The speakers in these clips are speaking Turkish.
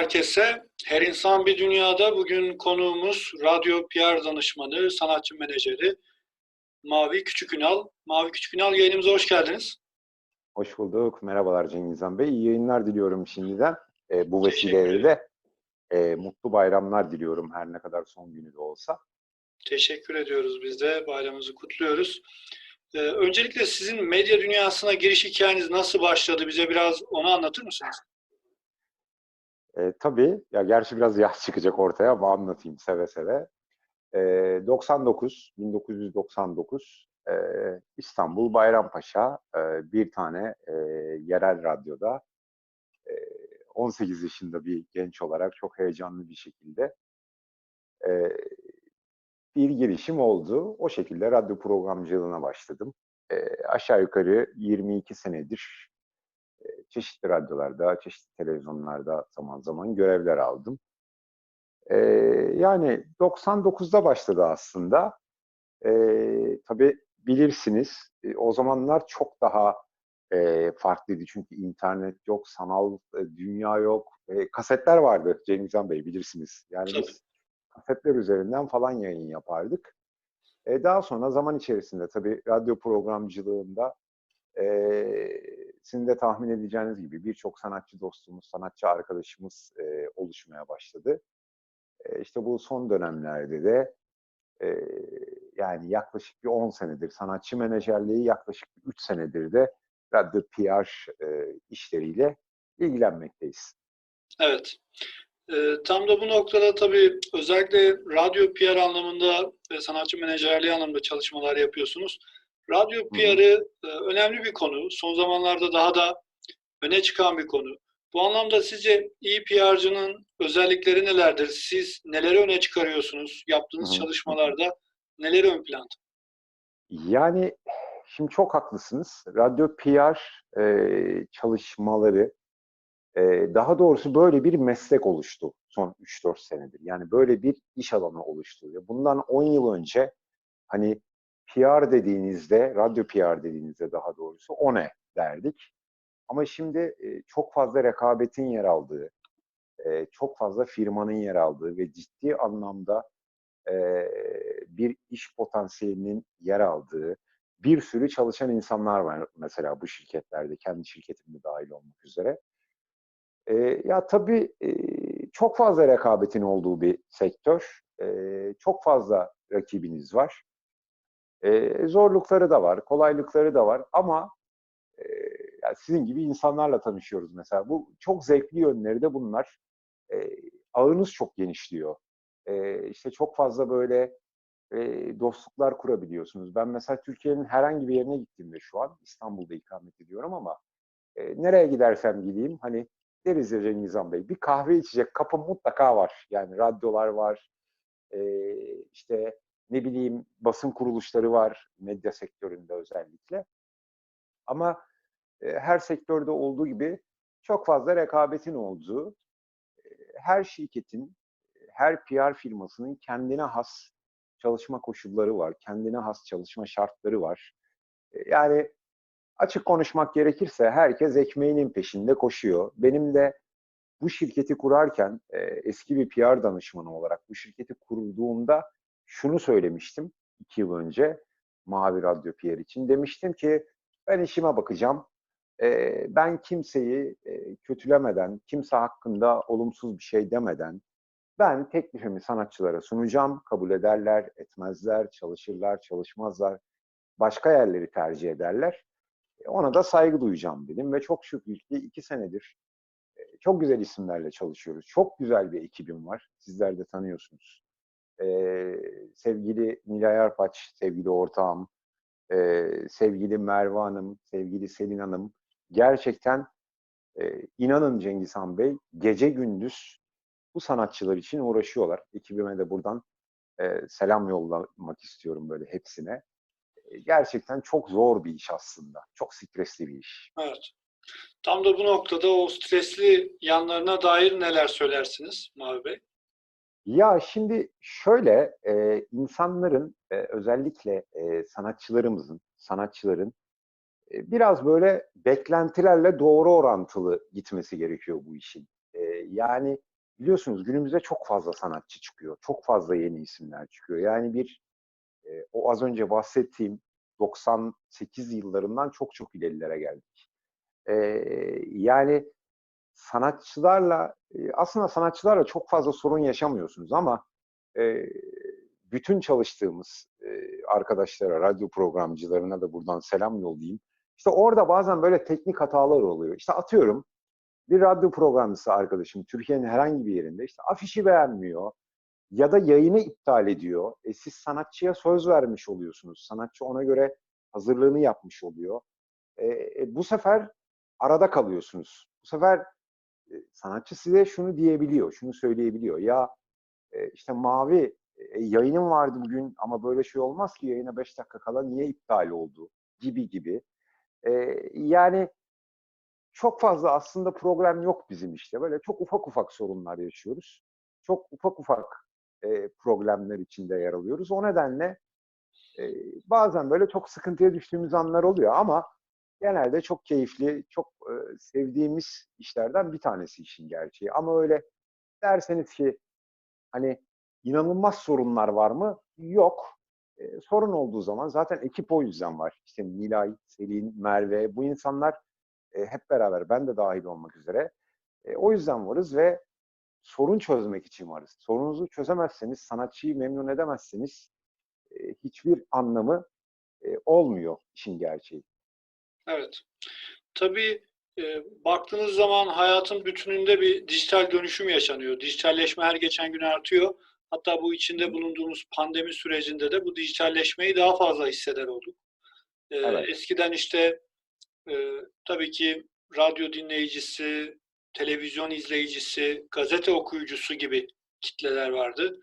Herkese. Her insan bir dünyada bugün konuğumuz radyo PR danışmanı, sanatçı menajeri Mavi Küçükünal. Mavi Küçükünal yayınımıza hoş geldiniz. Hoş bulduk. Merhabalar Cengizhan Bey. İyi yayınlar diliyorum şimdiden. E, bu vesileyle de e, mutlu bayramlar diliyorum her ne kadar son günü de olsa. Teşekkür ediyoruz biz de. Bayramımızı kutluyoruz. Ee, öncelikle sizin medya dünyasına giriş hikayeniz nasıl başladı? Bize biraz onu anlatır mısınız? E, tabii, ya gerçi biraz yaş çıkacak ortaya ama anlatayım seve seve. E, 99, 1999 e, İstanbul Bayrampaşa e, bir tane e, yerel radyoda e, 18 yaşında bir genç olarak çok heyecanlı bir şekilde e, bir girişim oldu. O şekilde radyo programcılığına başladım. E, aşağı yukarı 22 senedir çeşitli radyolarda, çeşitli televizyonlarda zaman zaman görevler aldım. E, yani 99'da başladı aslında. E, tabii bilirsiniz e, o zamanlar çok daha e, farklıydı. Çünkü internet yok, sanal e, dünya yok. E, kasetler vardı Cengizhan Bey bilirsiniz. Yani Tabii. biz kasetler üzerinden falan yayın yapardık. E, daha sonra zaman içerisinde tabii radyo programcılığında e, sizin de tahmin edeceğiniz gibi birçok sanatçı dostumuz, sanatçı arkadaşımız e, oluşmaya başladı. E, işte bu son dönemlerde de e, yani yaklaşık bir 10 senedir sanatçı menajerliği, yaklaşık 3 senedir de radyo PR e, işleriyle ilgilenmekteyiz. Evet. Ee, tam da bu noktada tabii özellikle radyo PR anlamında ve sanatçı menajerliği anlamında çalışmalar yapıyorsunuz. Radyo PR'ı e, önemli bir konu. Son zamanlarda daha da öne çıkan bir konu. Bu anlamda sizce iyi PR'cının özellikleri nelerdir? Siz neleri öne çıkarıyorsunuz? Yaptığınız Hı çalışmalarda neleri ön planda? Yani şimdi çok haklısınız. Radyo PR e, çalışmaları e, daha doğrusu böyle bir meslek oluştu son 3-4 senedir. Yani böyle bir iş alanı oluştu. Bundan 10 yıl önce hani PR dediğinizde, radyo PR dediğinizde daha doğrusu o ne derdik. Ama şimdi e, çok fazla rekabetin yer aldığı, e, çok fazla firmanın yer aldığı ve ciddi anlamda e, bir iş potansiyelinin yer aldığı bir sürü çalışan insanlar var mesela bu şirketlerde, kendi şirketimde dahil olmak üzere. Ya tabii çok fazla rekabetin olduğu bir sektör, çok fazla rakibiniz var. Zorlukları da var, kolaylıkları da var ama e, yani sizin gibi insanlarla tanışıyoruz mesela. Bu çok zevkli yönleri de bunlar. E, ağınız çok genişliyor. E, işte çok fazla böyle e, dostluklar kurabiliyorsunuz. Ben mesela Türkiye'nin herhangi bir yerine gittiğimde şu an İstanbul'da ikamet ediyorum ama e, nereye gidersem gideyim hani deriz ya Cengizhan Bey bir kahve içecek kapım mutlaka var. Yani radyolar var, e, işte ne bileyim basın kuruluşları var medya sektöründe özellikle. Ama e, her sektörde olduğu gibi çok fazla rekabetin olduğu, e, her şirketin, her PR firmasının kendine has çalışma koşulları var, kendine has çalışma şartları var. E, Yani açık konuşmak gerekirse herkes ekmeğinin peşinde koşuyor. Benim de bu şirketi kurarken eski bir PR danışmanı olarak bu şirketi kurduğumda şunu söylemiştim iki yıl önce Mavi Radyo PR için. Demiştim ki ben işime bakacağım. E, ben kimseyi e, kötülemeden, kimse hakkında olumsuz bir şey demeden ben teklifimi sanatçılara sunacağım. Kabul ederler, etmezler, çalışırlar, çalışmazlar. Başka yerleri tercih ederler. E, Ona da saygı duyacağım dedim ve çok şükür ki iki senedir çok güzel isimlerle çalışıyoruz. Çok güzel bir ekibim var. Sizler de tanıyorsunuz. Ee, sevgili Nilay Arpaç, sevgili ortağım, e, sevgili Merve Hanım, sevgili Selin Hanım. Gerçekten e, inanın Cengizhan Bey gece gündüz bu sanatçılar için uğraşıyorlar. Ekibime de buradan e, selam yollamak istiyorum böyle hepsine. E, gerçekten çok zor bir iş aslında. Çok stresli bir iş. Evet. Tam da bu noktada o stresli yanlarına dair neler söylersiniz Mavi Bey? Ya şimdi şöyle e, insanların e, özellikle e, sanatçılarımızın, sanatçıların e, biraz böyle beklentilerle doğru orantılı gitmesi gerekiyor bu işin. E, yani biliyorsunuz günümüzde çok fazla sanatçı çıkıyor. Çok fazla yeni isimler çıkıyor. Yani bir e, o az önce bahsettiğim 98 yıllarından çok çok ilerilere geldik. E, yani sanatçılarla aslında sanatçılarla çok fazla sorun yaşamıyorsunuz ama e, bütün çalıştığımız e, arkadaşlara, radyo programcılarına da buradan selam yollayayım. İşte orada bazen böyle teknik hatalar oluyor. İşte atıyorum bir radyo programcısı arkadaşım Türkiye'nin herhangi bir yerinde işte afişi beğenmiyor ya da yayını iptal ediyor. E siz sanatçıya söz vermiş oluyorsunuz. Sanatçı ona göre hazırlığını yapmış oluyor. E, e, bu sefer arada kalıyorsunuz. Bu sefer sanatçı size şunu diyebiliyor, şunu söyleyebiliyor. Ya e, işte Mavi e, yayınım vardı bugün ama böyle şey olmaz ki yayına 5 dakika kala niye iptal oldu gibi gibi. E, yani çok fazla aslında problem yok bizim işte. Böyle çok ufak ufak sorunlar yaşıyoruz. Çok ufak ufak e, problemler içinde yer alıyoruz. O nedenle e, bazen böyle çok sıkıntıya düştüğümüz anlar oluyor ama genelde çok keyifli, çok e, sevdiğimiz işlerden bir tanesi işin gerçeği. Ama öyle derseniz ki hani inanılmaz sorunlar var mı? Yok. E, sorun olduğu zaman zaten ekip o yüzden var. İşte Nilay, Selin, Merve bu insanlar e, hep beraber ben de dahil olmak üzere e, o yüzden varız ve sorun çözmek için varız. Sorunuzu çözemezseniz, sanatçıyı memnun edemezseniz e, hiçbir anlamı e, olmuyor işin gerçeği. Evet. Tabii e, baktığınız zaman hayatın bütününde bir dijital dönüşüm yaşanıyor. Dijitalleşme her geçen gün artıyor. Hatta bu içinde bulunduğumuz pandemi sürecinde de bu dijitalleşmeyi daha fazla hisseder olduk. E, Evet. Eskiden işte e, tabii ki radyo dinleyicisi, televizyon izleyicisi, gazete okuyucusu gibi kitleler vardı.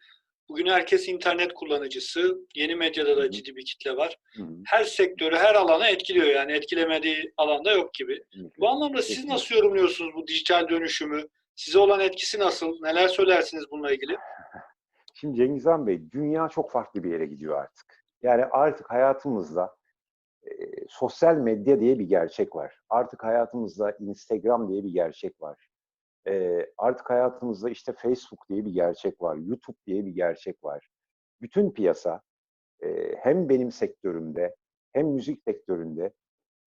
Bugün herkes internet kullanıcısı. Yeni medyada da ciddi bir kitle var. Hı hı. Her sektörü, her alana etkiliyor. Yani etkilemediği alanda yok gibi. Bu anlamda siz nasıl yorumluyorsunuz bu dijital dönüşümü? Size olan etkisi nasıl? Neler söylersiniz bununla ilgili? Şimdi Cengizhan Bey, dünya çok farklı bir yere gidiyor artık. Yani artık hayatımızda e, sosyal medya diye bir gerçek var. Artık hayatımızda Instagram diye bir gerçek var. E, artık hayatımızda işte Facebook diye bir gerçek var. YouTube diye bir gerçek var. Bütün piyasa e, hem benim sektörümde hem müzik sektöründe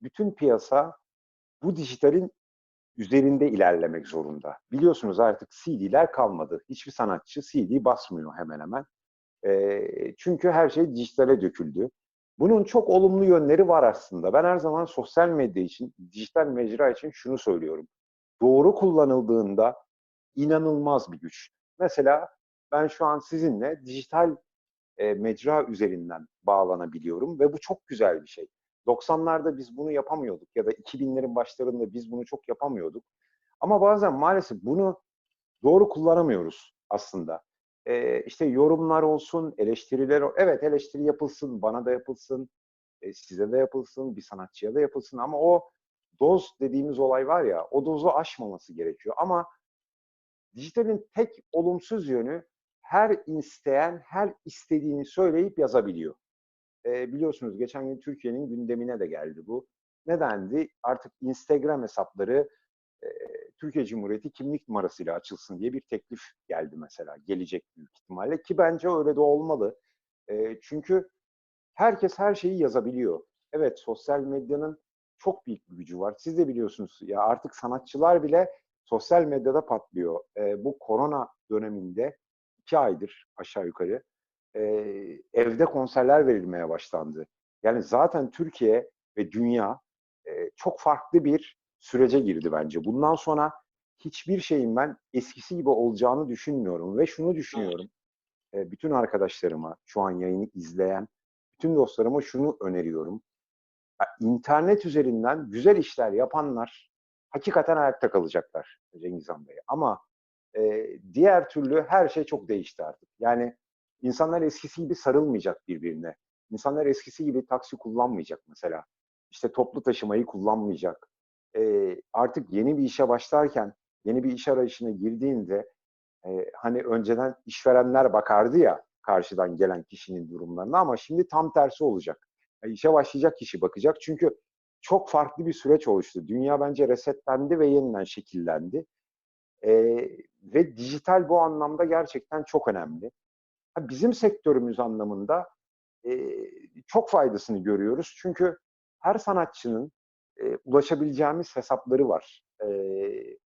bütün piyasa bu dijitalin üzerinde ilerlemek zorunda. Biliyorsunuz artık CD'ler kalmadı. Hiçbir sanatçı CD basmıyor hemen hemen. E, çünkü her şey dijitale döküldü. Bunun çok olumlu yönleri var aslında. Ben her zaman sosyal medya için, dijital mecra için şunu söylüyorum. Doğru kullanıldığında inanılmaz bir güç. Mesela ben şu an sizinle dijital e, mecra üzerinden bağlanabiliyorum ve bu çok güzel bir şey. 90'larda biz bunu yapamıyorduk ya da 2000'lerin başlarında biz bunu çok yapamıyorduk. Ama bazen maalesef bunu doğru kullanamıyoruz aslında. Ee, işte yorumlar olsun, eleştiriler, evet eleştiri yapılsın, bana da yapılsın, e, size de yapılsın, bir sanatçıya da yapılsın ama o doz dediğimiz olay var ya, o dozu aşmaması gerekiyor. Ama dijitalin tek olumsuz yönü her isteyen her istediğini söyleyip yazabiliyor. E, biliyorsunuz geçen gün Türkiye'nin gündemine de geldi bu. Nedendi? Artık Instagram hesapları e, Türkiye Cumhuriyeti kimlik numarasıyla açılsın diye bir teklif geldi mesela. Gelecek büyük ihtimalle ki bence öyle de olmalı. E, çünkü herkes her şeyi yazabiliyor. Evet sosyal medyanın çok büyük bir gücü var. Siz de biliyorsunuz ya artık sanatçılar bile sosyal medyada patlıyor. E, bu korona döneminde iki aydır aşağı yukarı e, evde konserler verilmeye başlandı. Yani zaten Türkiye ve dünya e, çok farklı bir sürece girdi bence. Bundan sonra hiçbir şeyin ben eskisi gibi olacağını düşünmüyorum ve şunu düşünüyorum. E, bütün arkadaşlarıma, şu an yayını izleyen bütün dostlarıma şunu öneriyorum. İnternet üzerinden güzel işler yapanlar hakikaten ayakta kalacaklar Cengiz Han Bey. Ama e, diğer türlü her şey çok değişti artık. Yani insanlar eskisi gibi sarılmayacak birbirine. İnsanlar eskisi gibi taksi kullanmayacak mesela. İşte toplu taşımayı kullanmayacak. E, artık yeni bir işe başlarken, yeni bir iş arayışına girdiğinde e, hani önceden işverenler bakardı ya karşıdan gelen kişinin durumlarına ama şimdi tam tersi olacak. İşe başlayacak kişi bakacak çünkü çok farklı bir süreç oluştu. Dünya bence resetlendi ve yeniden şekillendi. E, ve dijital bu anlamda gerçekten çok önemli. Bizim sektörümüz anlamında e, çok faydasını görüyoruz. Çünkü her sanatçının e, ulaşabileceğimiz hesapları var. E,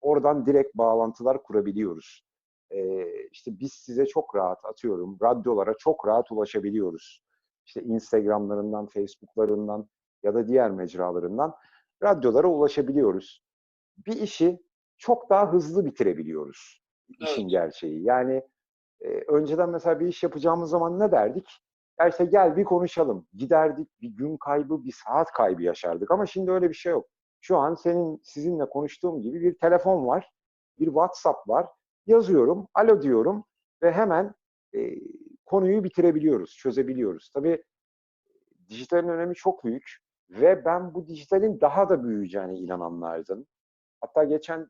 oradan direkt bağlantılar kurabiliyoruz. E, işte biz size çok rahat atıyorum, radyolara çok rahat ulaşabiliyoruz. İşte Instagram'larından, Facebook'larından ya da diğer mecralarından radyolara ulaşabiliyoruz. Bir işi çok daha hızlı bitirebiliyoruz. işin Evet. gerçeği. Yani e, önceden mesela bir iş yapacağımız zaman ne derdik? Ya işte gel bir konuşalım. Giderdik bir gün kaybı, bir saat kaybı yaşardık. Ama şimdi öyle bir şey yok. Şu an senin sizinle konuştuğum gibi bir telefon var, bir WhatsApp var. Yazıyorum, alo diyorum ve hemen e, konuyu bitirebiliyoruz, çözebiliyoruz. Tabii dijitalin önemi çok büyük ve ben bu dijitalin daha da büyüyeceğine inananlardan. Hatta geçen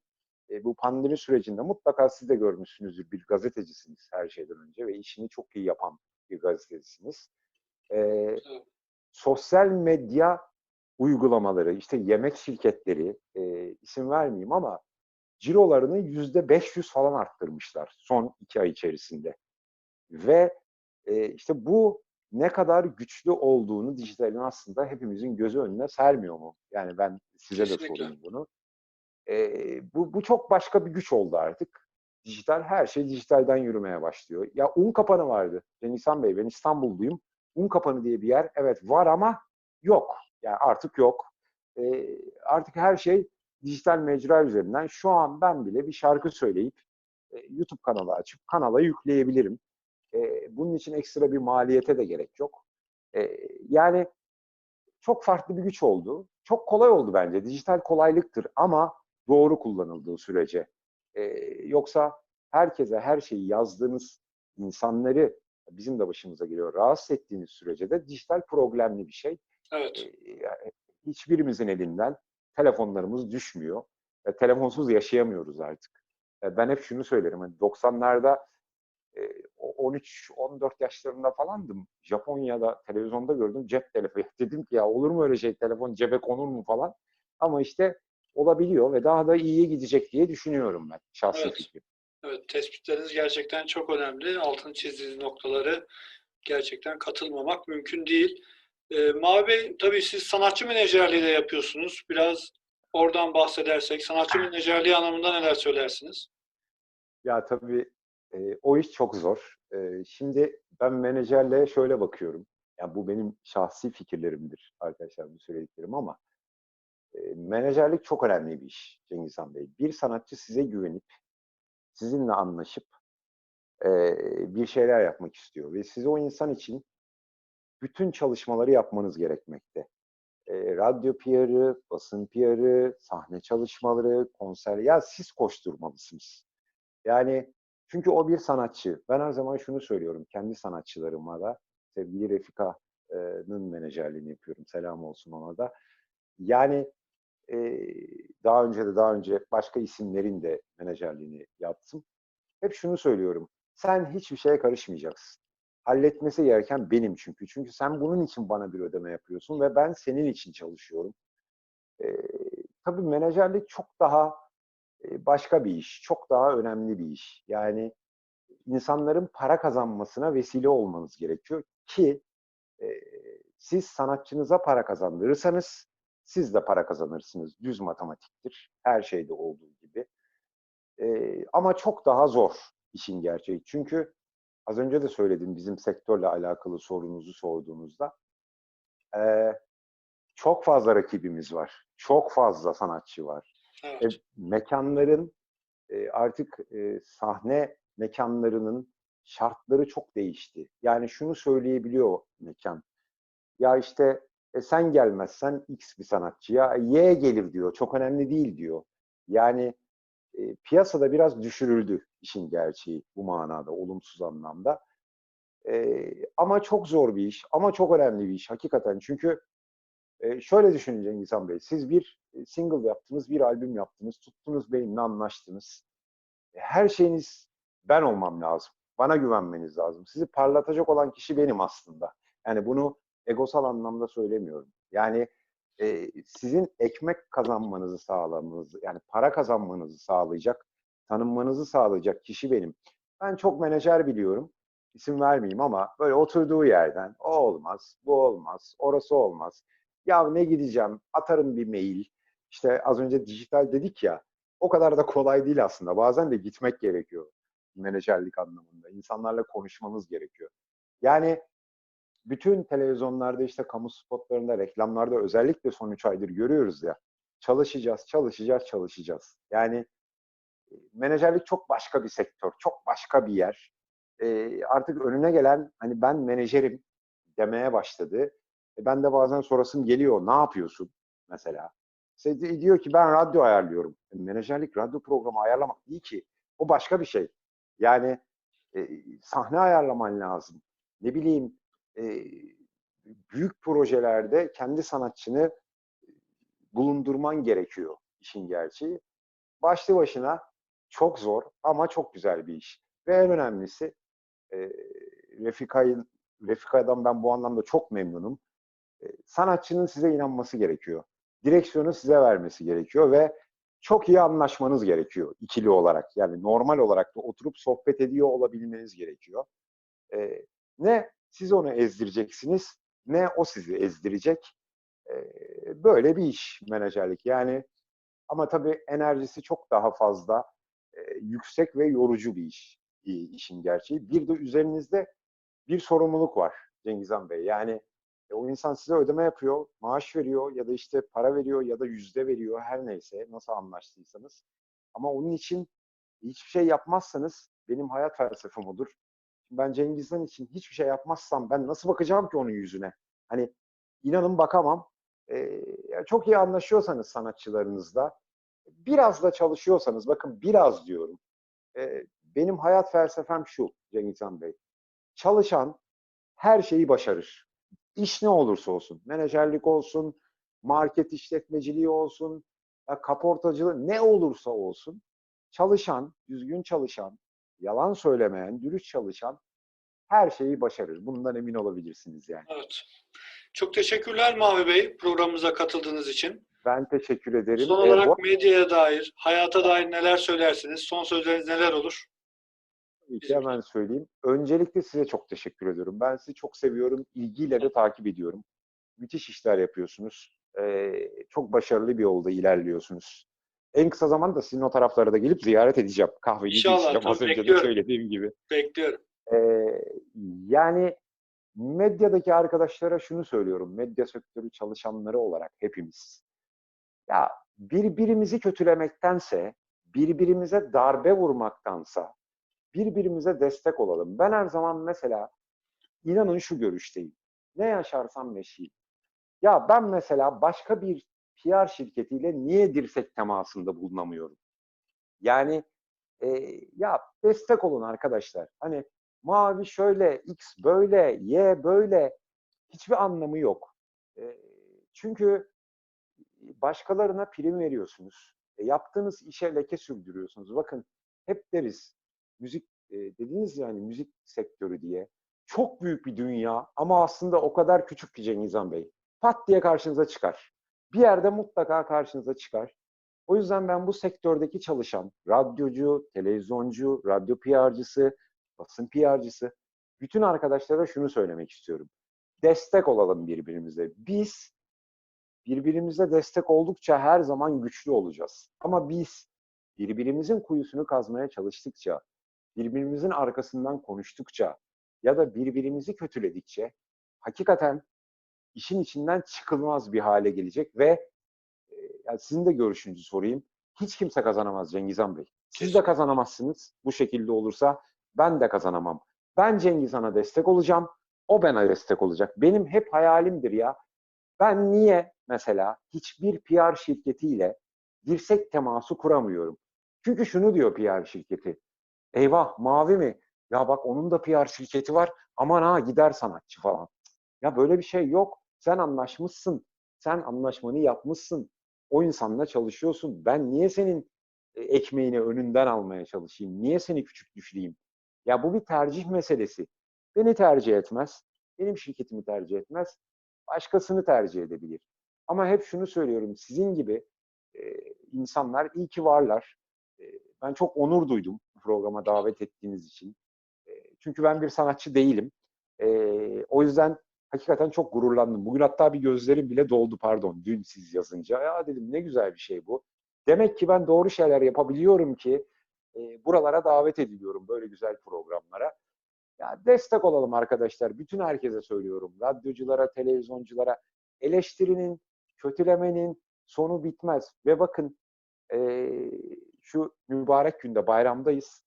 e, bu pandemi sürecinde mutlaka siz de görmüşsünüzdür bir gazetecisiniz her şeyden önce ve işini çok iyi yapan bir gazetecisiniz. E, sosyal medya uygulamaları, işte yemek şirketleri, e, isim vermeyeyim ama cirolarını yüzde 500 falan arttırmışlar son iki ay içerisinde. Ve e, işte bu ne kadar güçlü olduğunu dijitalin aslında hepimizin gözü önüne sermiyor mu? Yani ben size de Kesinlikle. sorayım bunu. E, bu, bu çok başka bir güç oldu artık. Dijital, her şey dijitalden yürümeye başlıyor. Ya un kapanı vardı. Cengiz Bey, ben İstanbulluyum. Un kapanı diye bir yer, evet var ama yok. Yani artık yok. E, artık her şey dijital mecra üzerinden. Şu an ben bile bir şarkı söyleyip e, YouTube kanalı açıp kanala yükleyebilirim. E, bunun için ekstra bir maliyete de gerek yok. E, yani çok farklı bir güç oldu. Çok kolay oldu bence. Dijital kolaylıktır ama doğru kullanıldığı sürece. E, yoksa herkese her şeyi yazdığınız insanları bizim de başımıza geliyor. Rahatsız ettiğiniz sürece de dijital problemli bir şey. Evet. E, yani hiçbirimizin elinden telefonlarımız düşmüyor. E, telefonsuz yaşayamıyoruz artık. E, ben hep şunu söylerim. Hani 90'larda e, o 13-14 yaşlarında falandım. Japonya'da televizyonda gördüm cep telefonu. Dedim ki ya olur mu öyle şey telefon cebe konur mu falan. Ama işte olabiliyor ve daha da iyiye gidecek diye düşünüyorum ben şahsi Evet. fikrim. Evet, tespitleriniz gerçekten çok önemli. Altını çizdiğiniz noktaları gerçekten katılmamak mümkün değil. Ee, Mavi Bey, tabii siz sanatçı menajerliği de yapıyorsunuz. Biraz oradan bahsedersek, sanatçı menajerliği anlamında neler söylersiniz? Ya tabii e, o iş çok zor. Şimdi ben menajerliğe şöyle bakıyorum. Ya bu benim şahsi fikirlerimdir arkadaşlar bu söylediklerim ama e, menajerlik çok önemli bir iş Cengiz Han Bey. Bir sanatçı size güvenip sizinle anlaşıp e, bir şeyler yapmak istiyor ve siz o insan için bütün çalışmaları yapmanız gerekmekte. E, radyo PR'ı, basın PR'ı, sahne çalışmaları, konser ya siz koşturmalısınız. Yani çünkü o bir sanatçı. Ben her zaman şunu söylüyorum kendi sanatçılarıma da. Sevgili Refika'nın menajerliğini yapıyorum. Selam olsun ona da. Yani e, daha önce de daha önce başka isimlerin de menajerliğini yaptım. Hep şunu söylüyorum. Sen hiçbir şeye karışmayacaksın. Halletmesi gereken benim çünkü. Çünkü sen bunun için bana bir ödeme yapıyorsun ve ben senin için çalışıyorum. E, tabii menajerlik çok daha başka bir iş, çok daha önemli bir iş. Yani insanların para kazanmasına vesile olmanız gerekiyor ki e, siz sanatçınıza para kazandırırsanız siz de para kazanırsınız. Düz matematiktir. Her şeyde olduğu gibi. E, ama çok daha zor işin gerçeği. Çünkü az önce de söyledim bizim sektörle alakalı sorunuzu sorduğunuzda. E, çok fazla rakibimiz var. Çok fazla sanatçı var. E, Evet. mekanların e, artık e, sahne mekanlarının şartları çok değişti. Yani şunu söyleyebiliyor mekan. Ya işte e, sen gelmezsen X bir sanatçıya Y gelir diyor. Çok önemli değil diyor. Yani e, piyasada biraz düşürüldü işin gerçeği bu manada, olumsuz anlamda. E, ama çok zor bir iş, ama çok önemli bir iş hakikaten. Çünkü e, şöyle düşünün Cengiz Han Bey, siz bir e, single yaptınız, bir albüm yaptınız, tuttunuz benimle anlaştınız. E, Her şeyiniz ben olmam lazım. Bana güvenmeniz lazım. Sizi parlatacak olan kişi benim aslında. Yani bunu egosal anlamda söylemiyorum. Yani e, sizin ekmek kazanmanızı sağlamanızı, yani para kazanmanızı sağlayacak tanınmanızı sağlayacak kişi benim. Ben çok menajer biliyorum. İsim vermeyeyim ama böyle oturduğu yerden o olmaz, bu olmaz, orası olmaz. Ya ne gideceğim, atarım bir mail. İşte az önce dijital dedik ya, o kadar da kolay değil aslında. Bazen de gitmek gerekiyor menajerlik anlamında. İnsanlarla konuşmanız gerekiyor. Yani bütün televizyonlarda işte kamu spotlarında, reklamlarda özellikle son 3 aydır görüyoruz ya. Çalışacağız, çalışacağız, çalışacağız. Yani e, menajerlik çok başka bir sektör, çok başka bir yer. E, artık önüne gelen hani ben menajerim demeye başladı. E, ben de bazen sorasım geliyor. Ne yapıyorsun mesela? İşte diyor ki ben radyo ayarlıyorum. E, menajerlik radyo programı ayarlamak değil ki. O başka bir şey. Yani e, sahne ayarlaman lazım. Ne bileyim e, büyük projelerde kendi sanatçını bulundurman gerekiyor işin gerçeği. Başlı başına çok zor ama çok güzel bir iş. Ve en önemlisi e, Refika'yı Refika'dan ben bu anlamda çok memnunum. E, sanatçının size inanması gerekiyor. Direksiyonu size vermesi gerekiyor ve çok iyi anlaşmanız gerekiyor ikili olarak. Yani normal olarak da oturup sohbet ediyor olabilmeniz gerekiyor. E, ne siz onu ezdireceksiniz ne o sizi ezdirecek. E, böyle bir iş menajerlik. Yani ama tabii enerjisi çok daha fazla e, yüksek ve yorucu bir iş işin gerçeği. Bir de üzerinizde bir sorumluluk var Cengizhan Bey. Yani e, o insan size ödeme yapıyor, maaş veriyor ya da işte para veriyor ya da yüzde veriyor her neyse nasıl anlaştıysanız. Ama onun için hiçbir şey yapmazsanız benim hayat felsefem odur. Ben Cengizhan için hiçbir şey yapmazsam ben nasıl bakacağım ki onun yüzüne? Hani inanın bakamam. Ee, çok iyi anlaşıyorsanız sanatçılarınızla, biraz da çalışıyorsanız, bakın biraz diyorum. E, benim hayat felsefem şu Cengizhan Bey. Çalışan her şeyi başarır. İş ne olursa olsun. Menajerlik olsun, market işletmeciliği olsun, kaportacılığı ne olursa olsun. Çalışan, düzgün çalışan, yalan söylemeyen, dürüst çalışan her şeyi başarır. Bundan emin olabilirsiniz yani. Evet. Çok teşekkürler Mavi Bey programımıza katıldığınız için. Ben teşekkür ederim. Son olarak ee, medyaya dair, hayata dair neler söylersiniz? Son sözleriniz neler olur? Tabii hemen söyleyeyim. Öncelikle size çok teşekkür ediyorum. Ben sizi çok seviyorum. İlgiyle de takip ediyorum. Müthiş işler yapıyorsunuz. Ee, çok başarılı bir yolda ilerliyorsunuz. En kısa zamanda sizin o taraflara da gelip ziyaret edeceğim. Kahveci içeceğim az önce de söylediğim gibi. Bekliyorum. Ee, yani medyadaki arkadaşlara şunu söylüyorum. Medya sektörü çalışanları olarak hepimiz. Ya birbirimizi kötülemektense, birbirimize darbe vurmaktansa birbirimize destek olalım. Ben her zaman mesela inanın şu görüşteyim. Ne yaşarsam yaşayayım. Ya ben mesela başka bir PR şirketiyle niye dirsek temasında bulunamıyorum? Yani e, ya destek olun arkadaşlar. Hani mavi şöyle, X böyle, Y böyle hiçbir anlamı yok. E, çünkü başkalarına prim veriyorsunuz. E, yaptığınız işe leke sürdürüyorsunuz. Bakın hep deriz müzik e, dediniz yani müzik sektörü diye. Çok büyük bir dünya ama aslında o kadar küçük ki Cengizhan Bey. Pat diye karşınıza çıkar. Bir yerde mutlaka karşınıza çıkar. O yüzden ben bu sektördeki çalışan radyocu, televizyoncu, radyo PR'cısı, basın PR'cısı bütün arkadaşlara şunu söylemek istiyorum. Destek olalım birbirimize. Biz birbirimize destek oldukça her zaman güçlü olacağız. Ama biz birbirimizin kuyusunu kazmaya çalıştıkça, birbirimizin arkasından konuştukça ya da birbirimizi kötüledikçe hakikaten işin içinden çıkılmaz bir hale gelecek ve yani sizin de görüşünüzü sorayım. Hiç kimse kazanamaz Cengizhan Bey. Siz de kazanamazsınız. Bu şekilde olursa ben de kazanamam. Ben Cengizhan'a destek olacağım. O bana destek olacak. Benim hep hayalimdir ya. Ben niye mesela hiçbir PR şirketiyle dirsek teması kuramıyorum? Çünkü şunu diyor PR şirketi. Eyvah mavi mi? Ya bak onun da PR şirketi var. Aman ha gider sanatçı falan. Ya böyle bir şey yok. Sen anlaşmışsın. Sen anlaşmanı yapmışsın. O insanla çalışıyorsun. Ben niye senin e, ekmeğini önünden almaya çalışayım? Niye seni küçük düşüreyim? Ya bu bir tercih meselesi. Beni tercih etmez. Benim şirketimi tercih etmez. Başkasını tercih edebilir. Ama hep şunu söylüyorum. Sizin gibi e, insanlar iyi ki varlar. E, ben çok onur duydum programa davet ettiğiniz için. Çünkü ben bir sanatçı değilim. O yüzden hakikaten çok gururlandım. Bugün hatta bir gözlerim bile doldu pardon dün siz yazınca. Ya dedim ne güzel bir şey bu. Demek ki ben doğru şeyler yapabiliyorum ki buralara davet ediliyorum böyle güzel programlara. Ya destek olalım arkadaşlar. Bütün herkese söylüyorum. Radyoculara, televizyonculara eleştirinin, kötülemenin sonu bitmez. Ve bakın şu mübarek günde bayramdayız.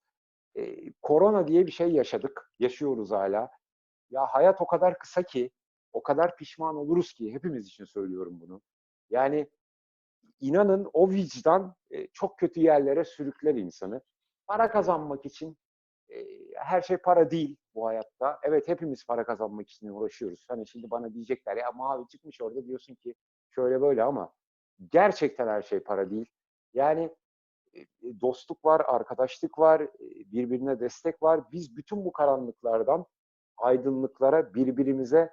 E, korona diye bir şey yaşadık. Yaşıyoruz hala. Ya hayat o kadar kısa ki, o kadar pişman oluruz ki hepimiz için söylüyorum bunu. Yani inanın o vicdan e, çok kötü yerlere sürükler insanı. Para kazanmak için e, her şey para değil bu hayatta. Evet hepimiz para kazanmak için uğraşıyoruz. Hani şimdi bana diyecekler ya mavi çıkmış orada diyorsun ki şöyle böyle ama gerçekten her şey para değil. Yani dostluk var, arkadaşlık var, e, birbirine destek var. Biz bütün bu karanlıklardan aydınlıklara birbirimize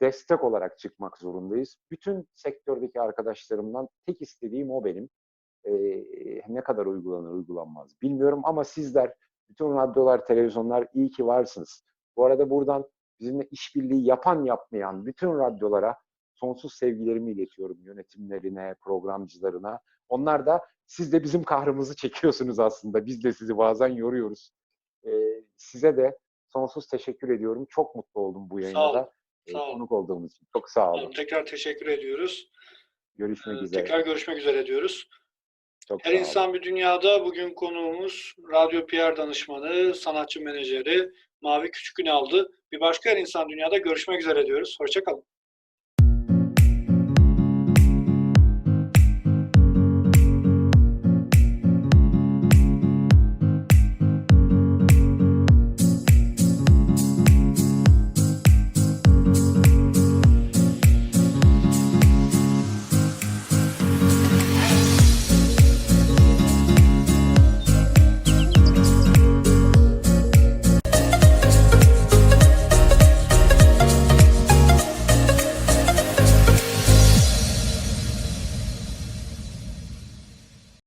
destek olarak çıkmak zorundayız. Bütün sektördeki arkadaşlarımdan tek istediğim o benim. Ee, ne kadar uygulanır uygulanmaz bilmiyorum ama sizler, bütün radyolar, televizyonlar iyi ki varsınız. Bu arada buradan bizimle işbirliği yapan yapmayan bütün radyolara sonsuz sevgilerimi iletiyorum yönetimlerine, programcılarına. Onlar da siz de bizim kahrımızı çekiyorsunuz aslında. Biz de sizi bazen yoruyoruz. Ee, size de sonsuz teşekkür ediyorum. Çok mutlu oldum bu yayında. Sağ olun. e, Sağ olun. konuk olduğumuz için. Çok sağ olun. Tekrar teşekkür ediyoruz. Görüşmek Ee, üzere. Tekrar görüşmek üzere diyoruz. Çok Her insan bir dünyada bugün konuğumuz radyo PR danışmanı, sanatçı menajeri Mavi Küçükün aldı. Bir başka Her insan dünyada görüşmek üzere diyoruz. Hoşçakalın.